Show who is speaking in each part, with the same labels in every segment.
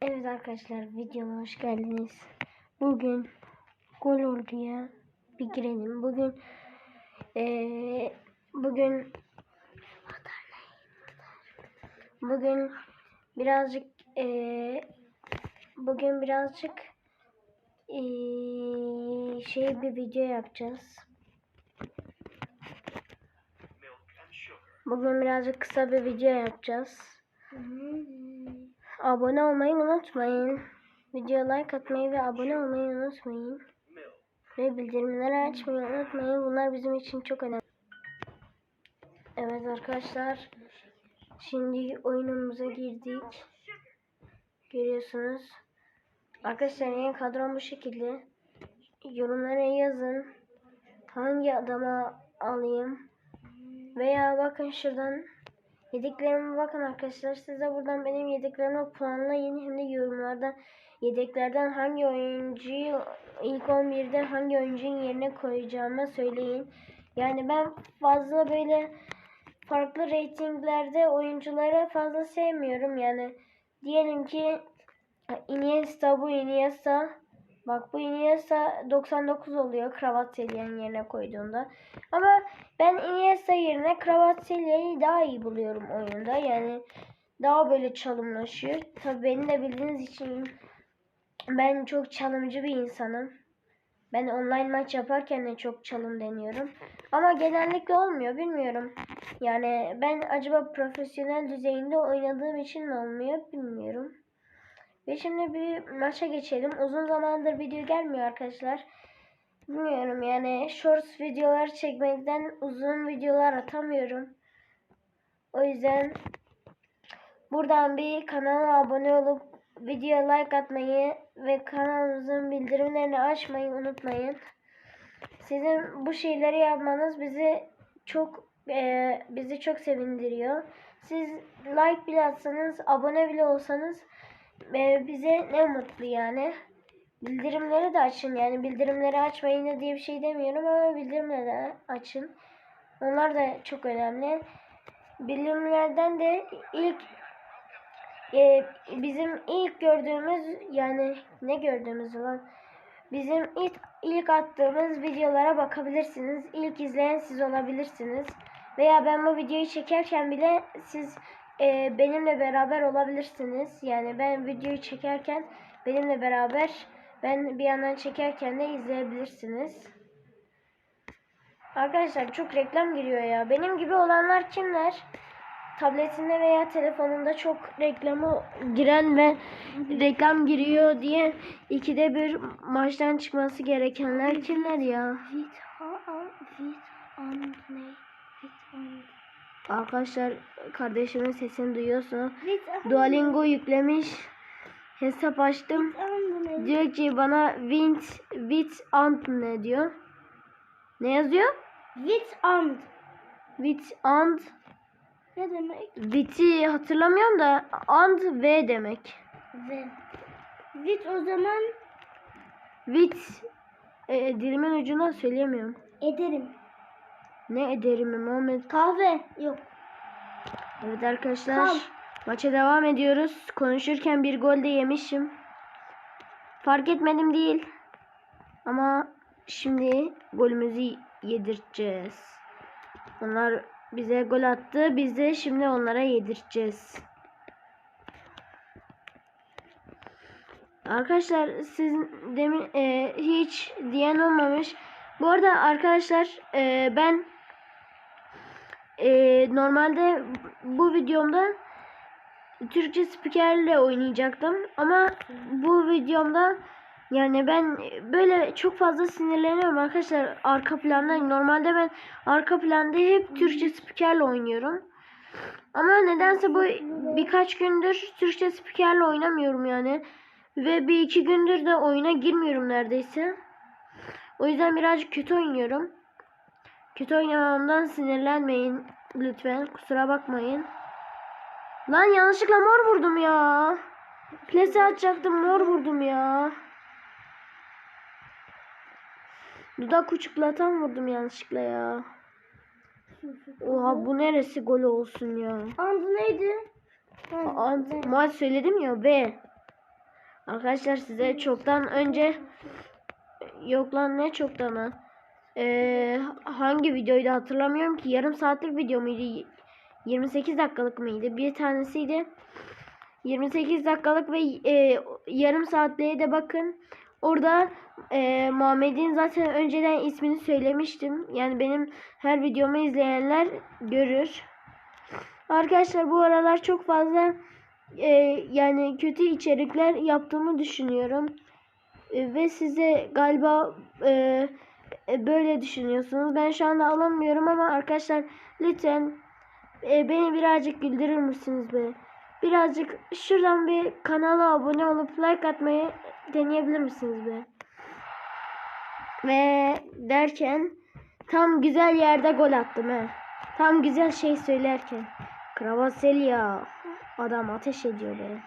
Speaker 1: Evet arkadaşlar videoma hoş geldiniz. Bugün gol orduya bir girelim. Bugün eee bugün bugün birazcık eee bugün birazcık eee şey bir video yapacağız. Bugün birazcık kısa bir video yapacağız. Abone olmayı unutmayın. Video like atmayı ve abone olmayı unutmayın. Ve bildirimleri açmayı unutmayın. Bunlar bizim için çok önemli. Evet arkadaşlar. Şimdi oyunumuza girdik. Görüyorsunuz. Arkadaşlar yeni kadrom bu şekilde. Yorumlara yazın. Hangi adama alayım? Veya bakın şuradan Yedeklerime bakın arkadaşlar. Siz de buradan benim yedeklerimi puanlayın. Hem de yorumlarda yedeklerden hangi oyuncuyu ilk 11'de hangi oyuncunun yerine koyacağımı söyleyin. Yani ben fazla böyle farklı reytinglerde oyuncuları fazla sevmiyorum. Yani diyelim ki Iniesta bu Iniesta Bak bu Iniesta 99 oluyor Kravatselyan yerine koyduğunda. Ama ben Iniesta yerine Kravatselya'yı daha iyi buluyorum oyunda. Yani daha böyle çalımlaşıyor. Tabii beni de bildiğiniz için ben çok çalımcı bir insanım. Ben online maç yaparken de çok çalım deniyorum. Ama genellikle olmuyor bilmiyorum. Yani ben acaba profesyonel düzeyinde oynadığım için mi olmuyor bilmiyorum. Ve şimdi bir maça geçelim. Uzun zamandır video gelmiyor arkadaşlar. Bilmiyorum yani shorts videolar çekmekten uzun videolar atamıyorum. O yüzden buradan bir kanala abone olup videoya like atmayı ve kanalımızın bildirimlerini açmayı unutmayın. Sizin bu şeyleri yapmanız bizi çok e, bizi çok sevindiriyor. Siz like bile atsanız, abone bile olsanız e, bize ne mutlu yani. Bildirimleri de açın yani bildirimleri açmayın diye bir şey demiyorum ama bildirimleri de açın. Onlar da çok önemli. Bildirimlerden de ilk e, bizim ilk gördüğümüz yani ne gördüğümüz lan bizim ilk ilk attığımız videolara bakabilirsiniz. İlk izleyen siz olabilirsiniz. Veya ben bu videoyu çekerken bile siz e, benimle beraber olabilirsiniz. Yani ben videoyu çekerken benimle beraber ben bir yandan çekerken de izleyebilirsiniz. Arkadaşlar çok reklam giriyor ya. Benim gibi olanlar kimler? Tabletinde veya telefonunda çok reklamı giren ve reklam giriyor diye ikide bir maçtan çıkması gerekenler kimler ya? Arkadaşlar kardeşimin sesini duyuyorsa Duolingo yüklemiş. Hesap açtım. Diyor ki bana Vint Vit Ant ne diyor? Ne yazıyor?
Speaker 2: Wit and.
Speaker 1: Vit Ant
Speaker 2: Ne demek?
Speaker 1: Vit'i hatırlamıyorum da Ant V demek.
Speaker 2: Ve. Wit o zaman
Speaker 1: Vit e, dilimin ucuna söyleyemiyorum.
Speaker 2: ederim.
Speaker 1: Ne ederim Muhammed?
Speaker 2: Kahve. Yok.
Speaker 1: Evet arkadaşlar.
Speaker 2: Tamam.
Speaker 1: Maça devam ediyoruz. Konuşurken bir gol de yemişim. Fark etmedim değil. Ama şimdi golümüzü yedireceğiz. Onlar bize gol attı. Biz de şimdi onlara yedireceğiz. Arkadaşlar siz demin e, hiç diyen olmamış. Bu arada arkadaşlar e, ben e, normalde bu videomda Türkçe spikerle oynayacaktım. Ama bu videomda yani ben böyle çok fazla sinirleniyorum arkadaşlar arka planda. Normalde ben arka planda hep Türkçe spikerle oynuyorum. Ama nedense bu birkaç gündür Türkçe spikerle oynamıyorum yani. Ve bir iki gündür de oyuna girmiyorum neredeyse. O yüzden birazcık kötü oynuyorum kötü oynamamdan sinirlenmeyin lütfen kusura bakmayın Lan yanlışlıkla mor vurdum ya. Plase atacaktım mor vurdum ya. Dudak uçuklatan vurdum yanlışlıkla ya. Oha bu neresi gol olsun ya.
Speaker 2: And neydi?
Speaker 1: Ant, maç söyledim ya ve arkadaşlar size çoktan önce yok lan ne çoktan ha. Ee, hangi videoydu hatırlamıyorum ki. Yarım saatlik video muydu? 28 dakikalık mıydı? Bir tanesiydi. 28 dakikalık ve e, yarım saatliğe de bakın. Orada e, Muhammed'in zaten önceden ismini söylemiştim. Yani benim her videomu izleyenler görür. Arkadaşlar bu aralar çok fazla e, yani kötü içerikler yaptığımı düşünüyorum. Ve size galiba e, böyle düşünüyorsunuz. Ben şu anda alamıyorum ama arkadaşlar lütfen e, beni birazcık güldürür müsünüz be? Birazcık şuradan bir kanala abone olup like atmayı deneyebilir misiniz be? Ve derken tam güzel yerde gol attım he. Tam güzel şey söylerken. Kravaselya. Adam ateş ediyor be.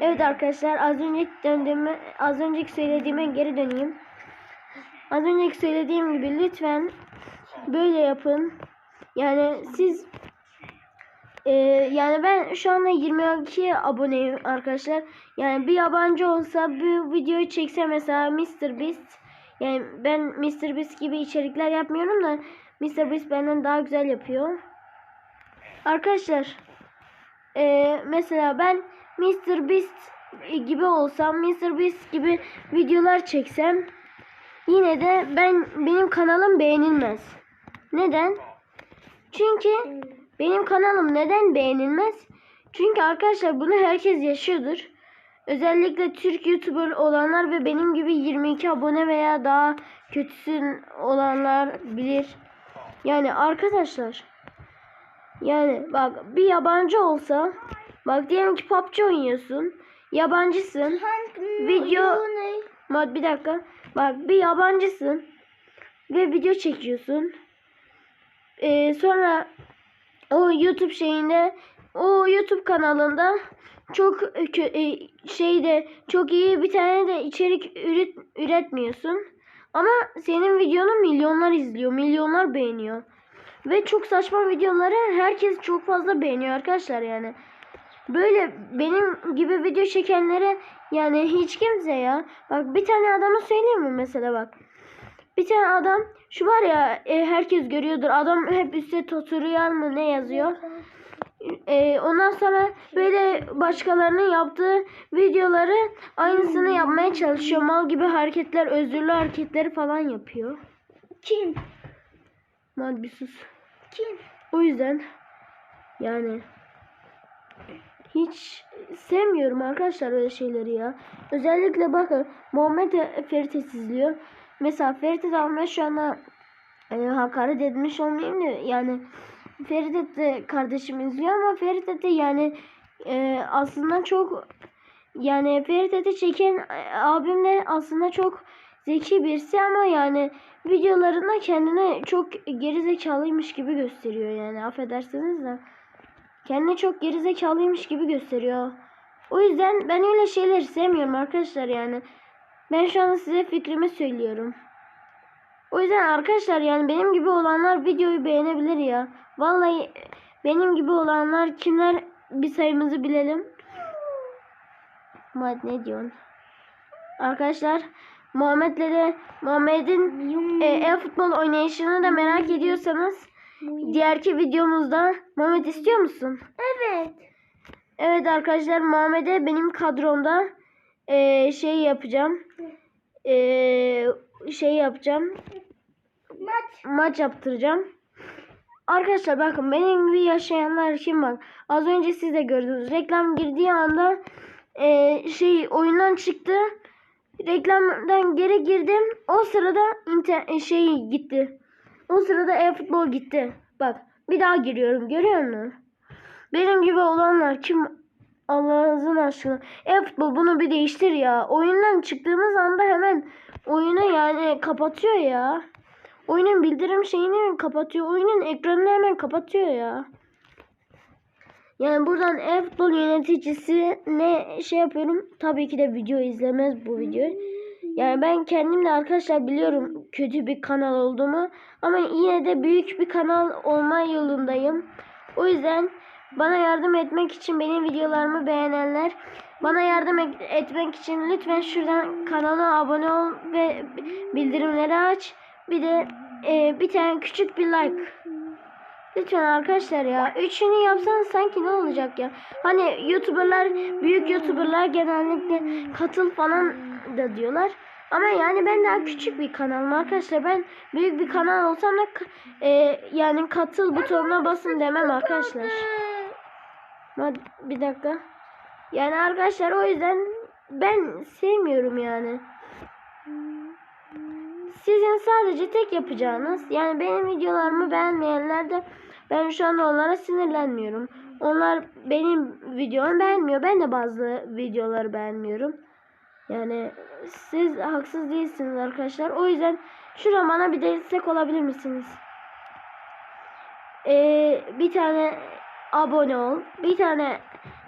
Speaker 1: Evet arkadaşlar az önceki döndüğümü, az önceki söylediğime geri döneyim. Az önceki söylediğim gibi lütfen böyle yapın. Yani siz e, yani ben şu anda 22 aboneyim arkadaşlar. Yani bir yabancı olsa bu videoyu çekse mesela Mr. Beast yani ben Mr. Beast gibi içerikler yapmıyorum da Mr. Beast benden daha güzel yapıyor. Arkadaşlar eee, mesela ben Mr. Beast gibi olsam Mr. Beast gibi videolar çeksem yine de ben benim kanalım beğenilmez. Neden? Çünkü benim kanalım neden beğenilmez? Çünkü arkadaşlar bunu herkes yaşıyordur. Özellikle Türk YouTuber olanlar ve benim gibi 22 abone veya daha kötüsün olanlar bilir. Yani arkadaşlar yani bak bir yabancı olsa bak diyelim ki PUBG oynuyorsun. Yabancısın. Video- Bak bir dakika. Bak bir yabancısın. Ve video çekiyorsun. Ee, sonra o YouTube şeyinde o YouTube kanalında çok e, şeyde çok iyi bir tane de içerik üret, üretmiyorsun. Ama senin videonu milyonlar izliyor, milyonlar beğeniyor. Ve çok saçma videoları herkes çok fazla beğeniyor arkadaşlar yani. Böyle benim gibi video çekenlere yani hiç kimse ya. Bak bir tane adamı söyleyeyim mi mesela bak. Bir tane adam şu var ya e, herkes görüyordur. Adam hep üstte tutorial mı ne yazıyor. E, ondan sonra böyle başkalarının yaptığı videoları aynısını yapmaya çalışıyor. Mal gibi hareketler, özürlü hareketleri falan yapıyor.
Speaker 2: Kim?
Speaker 1: Mal bir sus.
Speaker 2: Kim?
Speaker 1: O yüzden yani hiç sevmiyorum arkadaşlar öyle şeyleri ya. Özellikle bakın Muhammed Ferites izliyor. Mesela Ferites almaya şu anda e, hakaret etmiş olmayayım da yani Feritet de kardeşim izliyor ama Feritet de yani e, aslında çok yani Feritet'i çeken e, abim de aslında çok zeki birisi ama yani videolarında kendini çok gerizekalıymış gibi gösteriyor yani affedersiniz de. Kendini çok gerizekalıymış gibi gösteriyor. O yüzden ben öyle şeyleri sevmiyorum arkadaşlar yani. Ben şu anda size fikrimi söylüyorum. O yüzden arkadaşlar yani benim gibi olanlar videoyu beğenebilir ya. Vallahi benim gibi olanlar kimler bir sayımızı bilelim. Muhammed ne diyorsun? Arkadaşlar Muhammed'le de Muhammed'in e, e-futbol oynayışını da merak ediyorsanız diğerki videomuzda Muhammed istiyor musun?
Speaker 2: Evet.
Speaker 1: Evet arkadaşlar Muhammed'e benim kadromda e, şey yapacağım. E, şey yapacağım.
Speaker 2: Maç.
Speaker 1: Maç yaptıracağım. Arkadaşlar bakın benim gibi yaşayanlar kim bak. Az önce siz de gördünüz. Reklam girdiği anda e, şey oyundan çıktı. Reklamdan geri girdim. O sırada inter şey gitti. O sırada e-futbol gitti. Bak bir daha giriyorum. Görüyor musun? Benim gibi olanlar kim Allah'ınızın aşkına. E-futbol bunu bir değiştir ya. Oyundan çıktığımız anda hemen oyunu yani kapatıyor ya. Oyunun bildirim şeyini kapatıyor. Oyunun ekranını hemen kapatıyor ya. Yani buradan e-futbol yöneticisi ne şey yapıyorum. Tabii ki de video izlemez bu videoyu. Yani ben kendim de arkadaşlar biliyorum kötü bir kanal olduğumu. Ama yine de büyük bir kanal olma yolundayım. O yüzden bana yardım etmek için benim videolarımı beğenenler bana yardım et- etmek için lütfen şuradan kanala abone ol ve bildirimleri aç. Bir de e, bir tane küçük bir like. Lütfen arkadaşlar ya. Üçünü yapsanız sanki ne olacak ya? Hani YouTuber'lar, büyük YouTuber'lar genellikle katıl falan da diyorlar. Ama yani ben daha küçük bir kanalım arkadaşlar. Ben büyük bir kanal olsam da e, yani katıl butonuna basın demem arkadaşlar. Bir dakika. Yani arkadaşlar o yüzden ben sevmiyorum yani. Sizin sadece tek yapacağınız yani benim videolarımı beğenmeyenler de ben şu anda onlara sinirlenmiyorum. Onlar benim videomu beğenmiyor. Ben de bazı videoları beğenmiyorum. Yani siz haksız değilsiniz arkadaşlar. O yüzden şuraya bana bir destek olabilir misiniz? Ee, bir tane abone ol. Bir tane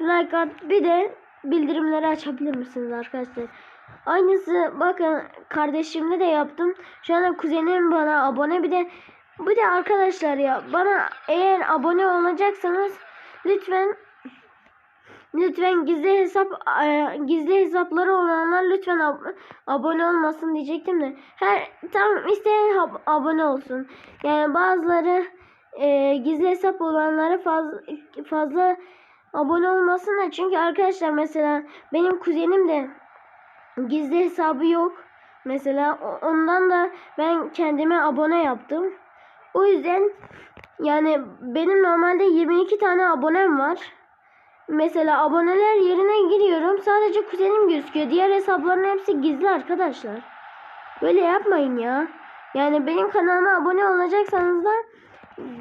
Speaker 1: like at. Bir de bildirimleri açabilir misiniz arkadaşlar? Aynısı bakın kardeşimle de yaptım. Şu anda kuzenim bana abone bir de bir de arkadaşlar ya bana eğer abone olacaksanız lütfen lütfen gizli hesap e, gizli hesapları olanlar lütfen ab- abone olmasın diyecektim de her tam isteyen ab- abone olsun. Yani bazıları e, gizli hesap olanlara fazla fazla abone olmasın da çünkü arkadaşlar mesela benim kuzenim de gizli hesabı yok. Mesela ondan da ben kendime abone yaptım. O yüzden yani benim normalde 22 tane abonem var. Mesela aboneler yerine giriyorum. Sadece kuzenim gözüküyor. Diğer hesapların hepsi gizli arkadaşlar. Böyle yapmayın ya. Yani benim kanalıma abone olacaksanız da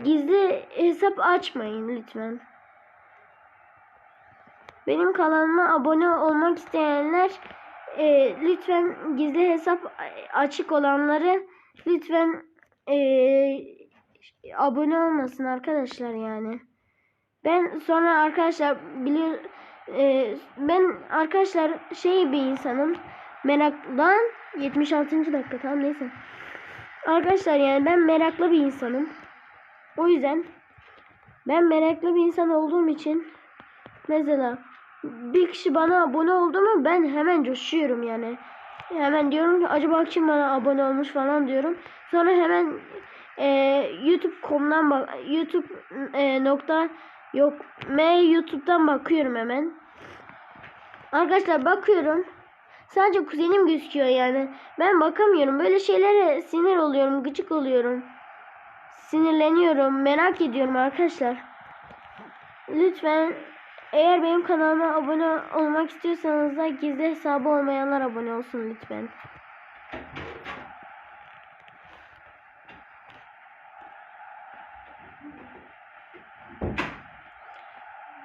Speaker 1: gizli hesap açmayın lütfen. Benim kanalıma abone olmak isteyenler e, lütfen gizli hesap açık olanları lütfen e, abone olmasın arkadaşlar yani. Ben sonra arkadaşlar biliyor e, ben arkadaşlar şey bir insanım meraklan 76. dakika tamam neyse. Arkadaşlar yani ben meraklı bir insanım. O yüzden ben meraklı bir insan olduğum için mesela bir kişi bana abone oldu mu ben hemen coşuyorum yani. Hemen diyorum ki acaba kim bana abone olmuş falan diyorum. Sonra hemen e, YouTube.com'dan bak YouTube e, nokta yok M YouTube'dan bakıyorum hemen. Arkadaşlar bakıyorum. Sadece kuzenim gözüküyor yani. Ben bakamıyorum. Böyle şeylere sinir oluyorum, gıcık oluyorum. Sinirleniyorum, merak ediyorum arkadaşlar. Lütfen eğer benim kanalıma abone olmak istiyorsanız da gizli hesabı olmayanlar abone olsun lütfen.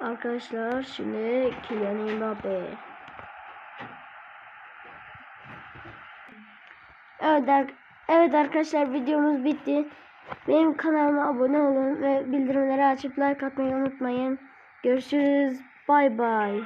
Speaker 1: Arkadaşlar şimdi Kylian Mbappe. Evet, evet arkadaşlar videomuz bitti. Benim kanalıma abone olun ve bildirimleri açıp like atmayı unutmayın. Görüşürüz. Bay bay.